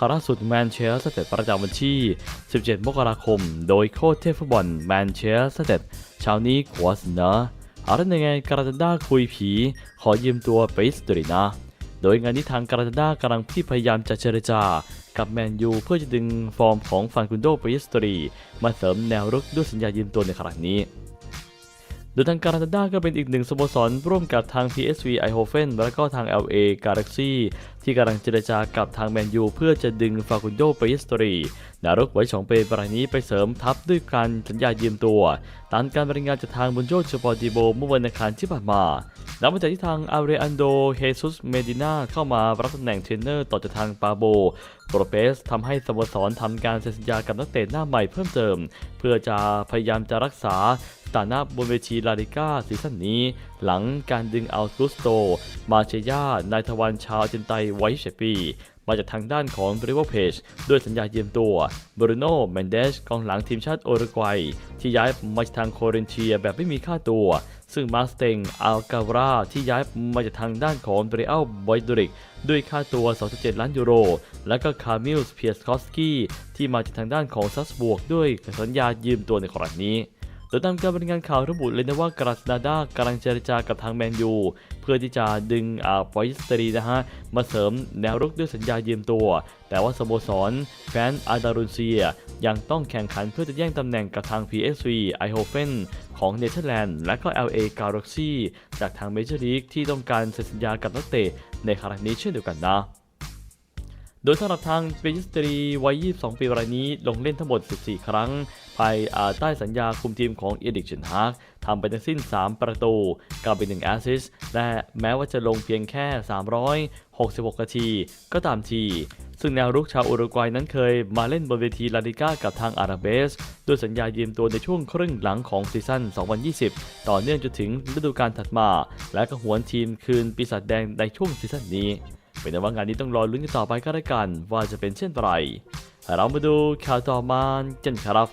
ข่าวล่าสุดแมนเชสเตอร์ประจำวันที่ 17 มกราคม โดยโค้ชเทพฟุตบอลแมนเชสเตอร์เช้านี้ขวเสนออาละยังไงการาตาด้าคุยผี ขอยืมตัวไปสตรีนะ โดยงานนี้ทางการาตาด้ากำลังที่พยายามจะเจรจากับแมนยูเพื่อจะดึงฟอร์มของฟันกุนโดไปสตรี มาเสริมแนวรุกด้วยสัญญายืมตัวในครั้งนี้โดยทางการานาดาก็เป็นอีกหนึ่งสโมสรร่วมกับทาง PSV Eindhoven และก็ทาง LA Galaxy ที่กำลังเจรจากับทางแมนยูเพื่อจะดึงฟาคุนโดไปสตรีดารุกไว้สองเปรายนี้ไปเสริมทัพด้วยการสัญญายืมตัวตามการรายงานจากทางบุนโจสปอร์ติโบเมื่อวันอังคารที่ผ่านมาหลังจากที่ทางอาเรอันโด เฮซุส เมดินาเข้ามารับตำแหน่งเทรนเนอร์ต่อจากทางปาโบโปรเปสทำให้สโมสรทำการเซ็นสัญญากับนักเตะหน้าใหม่เพิ่มเติม เพื่อจะพยายามจะรักษาสถานะบนเวทีลาลิก้าซีซั่นนี้ หลังการดึงเอากุสโต มาเชยา นายทวันชาวอาร์เจนไตไว้เชปีมาจากทางด้านของบริว r เพจด้วยสัญญายืมตัวบรูโน่เมนเดสกองหลังทีมชาติโอรุกวัย ที่ย้ายมาจากทางโคเรนเทียแบบไม่มีค่าตัว ซึ่งมาสเตงอัลการาที่ย้ายมาจากทางด้านของเบรอัลบอยดริกด้วยค่าตัว 2.7 ล้านยูโร และก็คาร์มิลส์เพียสคอสกี้ที่มาจากทางด้านของซัสบวกด้วยสัญญายืมตัวในครั้งนี้ โดยตามการรายงานข่าวระบุเลยนะว่ากราสนาดากำลังเจรจากับทางแมนยู เพื่อที่จะดึงอาปอยสตรีนะฮะ มาเสริมแนวรุกด้วยสัญญายืมตัว แต่ว่าสโมสรแฟนอาดารุนเซีย ยังต้องแข่งขันเพื่อจะแย่งตำแหน่งกับทาง PSV Eindhoven ของเนเธอร์แลนด์ และก็ LA Galaxy จากทางเมเจอร์ลีกที่ต้องการเซ็นสัญญากับนักเตะในครั้งนี้เช่นเดียวกันนะ โดยสำหรับทางเปยิสตรีวัย 22 ปีรายนี้ลงเล่นทั้งหมด 14 ครั้ง ภายใต้สัญญาคุมทีมของเอดิกเชนฮากทำไปทั้งสิ้น 3 ประตูกลับไป1แอสซิสและแม้ว่าจะลงเพียงแค่ 366 นาที ก็ตามที ซึ่งแนวรุกชาวอุรุกวัยนั้นเคยมาเล่นบนเวทีลาลิก้ากับทางอาราเบสด้วยสัญญายืมตัวในช่วงครึ่งหลังของซีซั่น 2020 ต่อเนื่องจนถึงฤดูกาลถัดมา และก็หวนทีมคืนปีศาจแดงในช่วงซีซั่นนี้ เป็นว่างานนี้ต้องรอลุ้นกันต่อไปก็แล้วกันว่าจะเป็นเช่นไร เรามาดูข่าวต่อมากันครับ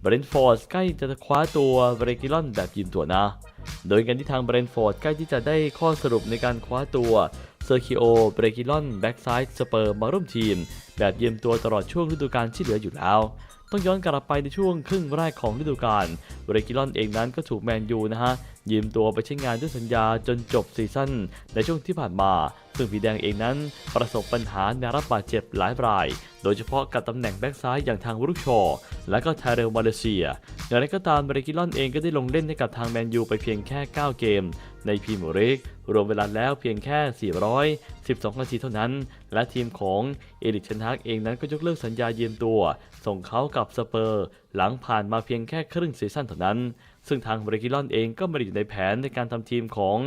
เบรนท์ฟอร์ดใกล้จะคว้าตัวเบรกิลอนแบบยืมตัวนะ โดยกันที่ทางเบรนท์ฟอร์ดใกล้ที่จะได้ข้อสรุปในการคว้าตัวเซอร์คิโอ เบรกิลอน แบ็กซ้ายสเปอร์มาร่วมทีม แบบยืมตัวตลอดช่วงฤดูกาลที่เหลืออยู่แล้ว ต้องย้อนกลับไปในช่วงครึ่งแรกของฤดูกาล เบรกิลอนเองนั้นก็ถูกแมนยูนะฮะ ยืมตัวไปใช้งานด้วยสัญญาจนจบซีซั่นในช่วงที่ผ่านมา ซึ่งผีแดงเองนั้นประสบปัญหาในรับบาดเจ็บหลายราย โดยเฉพาะกับตำแหน่งแบ็กซ้ายอย่างทางวรุกชอ และก็ไทเรลมาเลเซียอย่างไรก็ตามเบรกิลอนเองก็ได้ลงเล่นให้กับทางแมนยูไปเพียงแค่ 9 เกม ในพรีเมียร์ลีกรวมเวลาแล้วเพียงแค่ 412 นาทีเท่านั้น และทีมของเอริกเชนฮักเองนั้นก็ยกเลิกสัญญายืมตัว ส่งเขากับสเปอร์ หลังผ่านมาเพียงแค่ครึ่งซีซั่นเท่านั้น ซึ่งทางเบรกิลอนเองก็ไม่ได้อยู่ในแผนในการทำทีมของ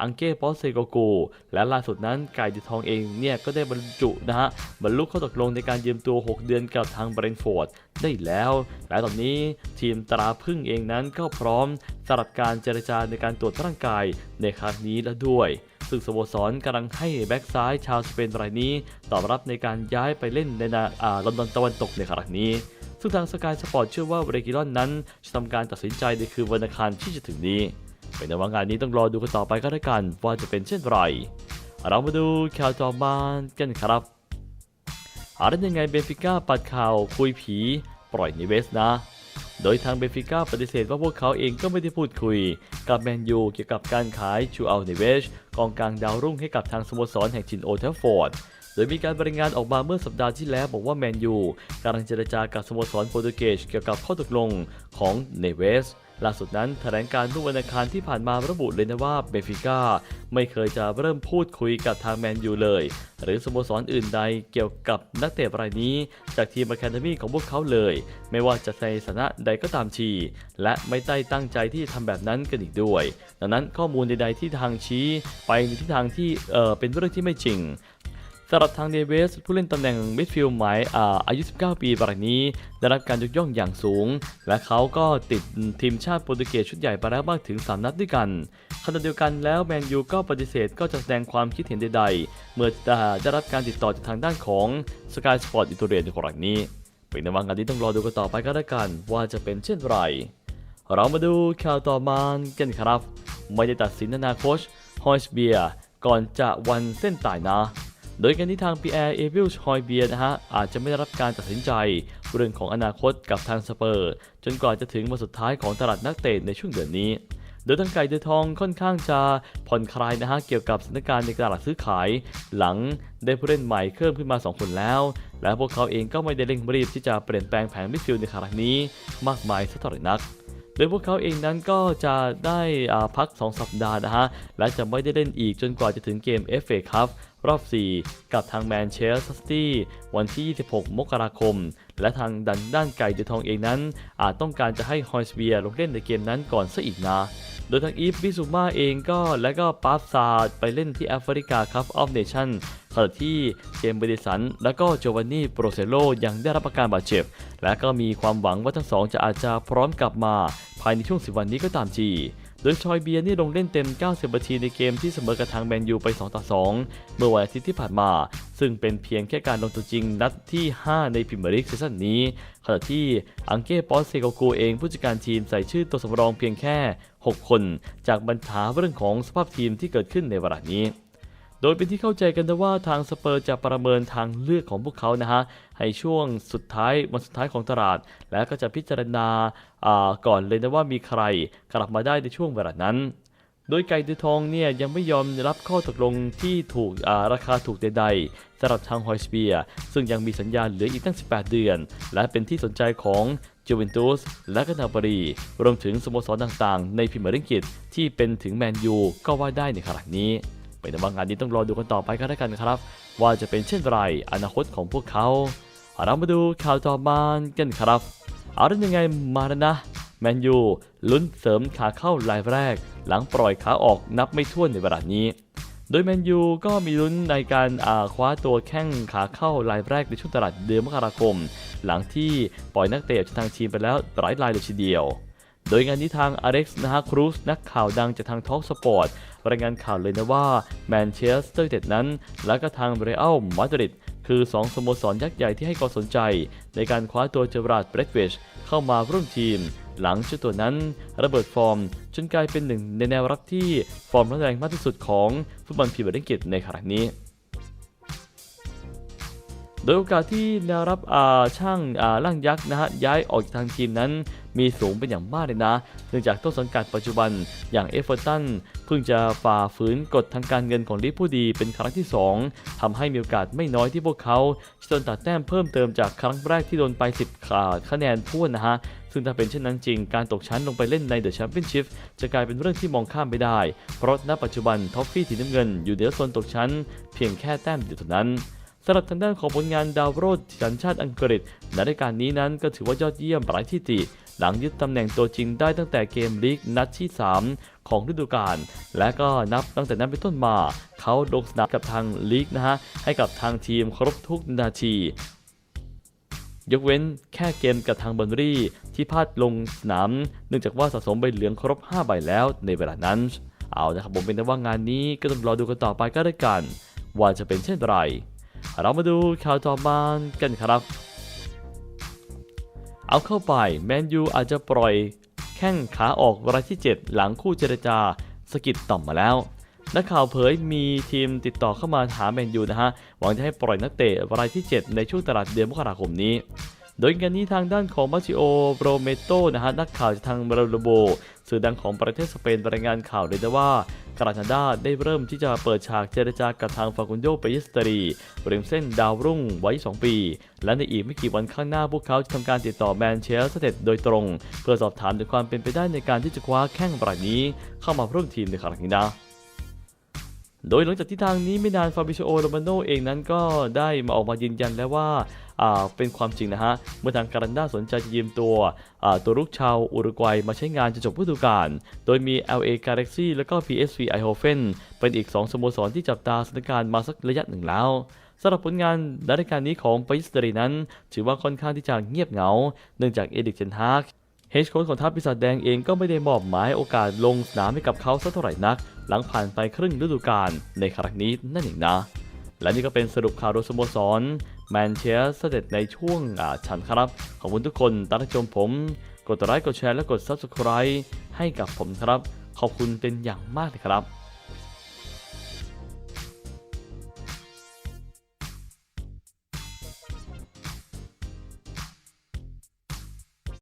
อังเก้ปอสเซโกกูและล่าสุดนั้นไก่ดิทองเองเนี่ยก็ได้บรรจุนะฮะบรรลุข้อตกลงในการยืมตัว 6 เดือนกับทางเบรนฟอร์ดได้แล้ว และตอนนี้ทีมตราพึ่งเองนั้นก็พร้อมสำหรับการเจรจาในการตรวจร่างกายในครั้งนี้แล้วด้วยซึ่งสโมสรกำลังให้แบ็กซ้ายชาวสเปนรายนี้ ตอบรับในการย้ายไปเล่นในอ่าลอนดอนตะวันตกในครั้งนี้ ซึ่งทางสกายสปอร์ตเชื่อว่าเบรกิลอนนั้น จะทำการตัดสินใจในคืนวันอังคารที่จะถึงนี้ เป็นในว่างานนี้ต้องรอดูกันต่อไปก็แล้วกันว่าจะเป็นเช่นไรเรามาดูข่าวต่อมากันครับอาร์ยังไงเบนฟิก้าปัดข่าวคุยผี ปล่อยนิเวสนะ โดยทางเบนฟิก้าปฏิเสธว่าพวกเขาเองก็ไม่ได้พูดคุย กับแมนยูเกี่ยวกับการขายชูอัลเนเวชกองกลางดาวรุ่งให้กับทางสโมสรแห่งจินโอเทฟฟอร์ด ดยมีการรายงานออกมาเมื่อสัปดาห์ที่แล้วบอกว่าแมนยูกำลังเจรจากับสโมสรโปรตุเกสเกี่ยวกับข้อตกลงของเนเวสล่าสุดนั้นแถลงการเมื่อวันอังคารที่ผ่านมาระบุเลยนะว่าเบฟิก้าไม่เคยจะเริ่มพูดคุยกับทางแมนยูเลย หรือสโมสรอื่นใดเกี่ยวกับนักเตะรายนี้ จากทีมอะคาเดมี่ของพวกเขาเลย ไม่ว่าจะในฐานะใดก็ตามที และไม่ได้ตั้งใจที่จะทำแบบนั้นกันอีกด้วย ดังนั้นข้อมูลใด ๆที่ทางชี้ไปในทิศทางที่เออเป็นเรื่องที่ไม่จริง สำหรับทางเดวิสผู้เล่นตำแหน่งมิดฟิลด์หมายอายุ 19 ปีรายนี้ ได้รับการยกย่องอย่างสูง และเขาก็ติดทีมชาติโปรตุเกสชุดใหญ่ไปแล้วมากถึง 3 นัดด้วยกันขณะเดียวกันแล้วแมนยูก็ปฏิเสธก็จะแสดงความคิดเห็นใดๆ เมื่อได้รับการติดต่อจากทางด้านของ Sky Sport อิตาเลียในกรณีนี้ เป็นในวันงานนี้ต้องรอดูกันต่อไปก็แล้วกันว่าจะเป็นเช่นไร เรามาดูข่าวต่อมากันครับ ไม่ได้ตัดสินอนาคตฮอยส์เบียก่อนจะวันเส้นตายนะ โดยการที่ทางปีแอร์เอวิลชอยเบียนะฮะอาจจะไม่ได้รับการตัดสินใจ เรื่องของอนาคตกับทางสเปอร์ จนกว่าจะถึงวันสุดท้ายของตลาดนักเตะในช่วงเดือนนี้โดยทางไก่เดือทองค่อนข้างจะผ่อนคลายนะฮะเกี่ยวกับสถานการณ์ในตลาดซื้อขาย หลังได้ผู้เล่นใหม่เพิ่มขึ้นมา 2 คนแล้ว และพวกเขาเองก็ไม่ได้เร่งรีบที่จะเปลี่ยนแปลงแผนมิดฟิลด์ในครั้งนี้ มากมายสักเท่าไหร่นัก โดยพวกเขาเองนั้นก็จะได้อ่าพัก 2 สัปดาห์นะฮะและจะไม่ได้เล่นอีกจนกว่าจะถึงเกม FA Cup รรอบ 4 กับทางแมนเชสเตอร์ซิตี้วันที่ 26 มกราคม และทางดันด้านไก่เดือทองเองนั้น อาจต้องการจะให้ฮอยสเบียลงเล่นในเกมนั้นก่อนซะอีกนะ โดยทางอีฟบิซูมาเองก็และก็ปาฟซาดไปเล่นที่แอฟริกาคัพออฟเนชั่นขณะที่เจมเบดิสัน และก็โจวานนี่โปรเซโลยังได้รับอาการบาดเจ็บ และก็มีความหวังว่าทั้งสองจะอาจจะพร้อมกลับมา ภายในช่วง10วันนี้ก็ตามที โดยชอยเบียร์นี่ลงเล่นเต็ม 90 นาทีในเกมที่เสมอกับทางแมนยูไป 2 ต่อ 2 เมื่อวันอาทิตย์ที่ผ่านมา ซึ่งเป็นเพียงแค่การลงตัวจริงนัดที่ 5 ในพรีเมียร์ลีกซีซั่นนี้ขณะที่อังเก้ปอสเซโกกูเองผู้จัดการทีมใส่ชื่อตัวสำรองเพียงแค่ 6 คน จากบัญหาเรื่องของสภาพทีมที่เกิดขึ้นในเวลานี้ โดยเป็นที่เข้าใจกันนะว่าทางสเปอร์จะประเมินทางเลือกของพวกเขานะฮะให้ช่วงสุดท้ายวันสุดท้ายของตลาด และก็จะพิจารณาอ่าก่อนเลยนะว่ามีใครกลับมาได้ในช่วงเวลานั้น โดยไก่ตือทองเนี่ยยังไม่ยอมรับข้อตกลงที่ถูการาคาถูกใดๆสำหรับทางฮอยสเปียร์ซึ่งยังมีสัญญาเหลืออีกตั้ง 18 เดือน และเป็นที่สนใจของจูเวนตุสและก็นาบารีรวมถึงสโมสรต่างๆ ในพรีเมียร์ลีกอังกฤษที่เป็นถึงแมนยูก็ว่าได้ในขณะนี้ เป็นว่างานนี้ต้องรอดูกันต่อไปก็แล้วกันครับ ว่าจะเป็นเช่นไรอนาคตของพวกเขาเรามาดูข่าวต่อมากันครับ เอาเรื่องยังไงมาแล้วนะแมนยูลุ้นเสริมขาเข้ารายแรก หลังปล่อยขาออกนับไม่ถ้วนในเวลานี้ โดยแมนยูก็มีลุ้นในการาคว้าตัวแข้งขาเข้ารายแรกในช่วงตลาดเดือนมกราคม หลังที่ปล่อยนักเตะจากทางทีมไปแล้วหลายรายเลยทีเดียว โดยงานนี้ทางอเล็กซ์นะฮะครูสนักข่าวดังจากทางท็อกสปอร์ตรายงานข่าวเลยนะว่าแมนเชสเตอร์ยูไนเต็ดนั้น และก็ทางเรอัลมาดริดคือ 2 สโมสรยักษ์ใหญ่ที่ให้ความสนใจ ในการคว้าตัวเจอราร์ดเบรดเวชเข้ามาร่วมทีม หลังเจ้าตัวนั้น ระเบิดฟอร์ม จนกลายเป็นหนึ่งในแนวรับที่ฟอร์มร้อนแรงมากที่สุดของฟุตบอลพรีเมียร์ลีกในขณะนี้ ดยโอกาสที่แนวรับช่างอ่าร่างยักษ์นะฮะย้ายออกจากทางทีมนั้นมีสูงเป็นอย่างมากเลยนะ เนื่องจากต้นสังกัดปัจจุบันอย่างเอฟเวอร์ตันเพิ่งจะฝ่าฝืนกฎทางการเงินของลิเวอร์พูลดีเป็นครั้งที่ 2ทำให้มีโอกาสไม่น้อยที่พวกเขาจะโดนตัดแต้มเพิ่มเติมจากครั้งแรกที่โดนไป 10ขาคะแนนพ้วนนะฮะ ซึ่งถ้าเป็นเช่นนั้นจริง การตกชั้นลงไปเล่นในเดอะแชมเปี้ยนชิพจะกลายเป็นเรื่องที่มองข้ามไม่ได้ เพราะณปัจจุบันท็อฟฟี่สีน้ำเงินอยู่เหนือโซนตกชั้น เพียงแค่แต้มเดียวเท่านั้น สำหรับทางด้านของผลงานดาวโรดสัญชาติอังกฤษในรายการนี้นั้นก็ถือว่ายอดเยี่ยมไร้ที่ติ หลังยึดตำแหน่งตัวจริงได้ตั้งแต่เกมลีกนัดที่ 3 ของฤดูกาลและก็นับตั้งแต่นั้นเป็นต้นมา เขาลงสนามกับทางลีกนะฮะให้กับทางทีมครบทุกนาทียกเว้นแค่เกมกับทางเบอร์นรี่ ที่พลาดลงสนาม เนื่องจากว่าสะสมใบเหลืองครบ 5 ใบแล้วในเวลานั้น เอาละครับผมเป็นแต่ว่างานนี้ก็ต้องรอดูกันต่อไปก็ได้กัน ว่าจะเป็นเช่นไร เรามาดูข่าวต่อมากันครับ เอาเข้าไปแมนยูอาจจะปล่อยแข้งขาออกรายที่ 7 หลังคู่เจรจาสกิดต่อมมาแล้ว นักข่าวเผยมีทีมติดต่อเข้ามาหาแมนยูนะฮะ หวังจะให้ปล่อยนักเตะรายที่ 7 ในช่วงตลาดเดือนมกราคมนี้ โดยงานนี้ทางด้านของมาชิโอโรเมโตนะฮะนักข่าวจากทางบราโลโบ สื่อดังของประเทศสเปนรายงานข่าวเลยนะว่ากรานาดาได้เริ่มที่จะเปิดฉากเจรจากับทางฟากุนโยเปยิสตรีริมเส้นดาวรุ่งไว้ 2 ปี และในอีกไม่กี่วันข้างหน้าพวกเขาจะทำการติดต่อแมนเชสเตอร์โดยตรง เพื่อสอบถามถึงความเป็นไปได้ในการที่จะคว้าแข้งรายนี้ เข้ามาร่วมทีมในครั้งนี้นะ โดยหลังจากที่ทางนี้ไม่นานฟาบิโชโอโรมาโนเองนั้นก็ได้มาออกมายืนยันแล้วว่าเป็นความจริงนะฮะ เมื่อทางการันดาสนใจจะยืมตัวตัวรุกชาวอุรุกวัยมาใช้งานจนจบฤดูกาล โดยมี LA Galaxy แล้วก็ PSV Eindhoven เป็นอีก 2สโมสรที่จับตาสถานการณ์มาสักระยะหนึ่งแล้วสำหรับผลงานในรายการนี้ของปายิสเตอรีนั้น ถือว่าค่อนข้างที่จะเงียบเหงา เนื่องจากเอดิกเจนฮาก เฮดโค้ชของทัพปีศาจแดงเองก็ไม่ได้มอบหมายโอกาสลงสนามให้กับเขาสักเท่าไหร่นัก หลังผ่านไปครึ่งฤดูกาลในครั้งนี้นั่นเองนะ และนี่ก็เป็นสรุปข่าวโดยสโมสรแมนเชสเตอร์ในช่วงชันครับ ขอบคุณทุกคนตามรับชมผม กดไลค์กดแชร์และกด Subscribe ให้กับผมครับ ขอบคุณเป็นอย่างมากเลยครับ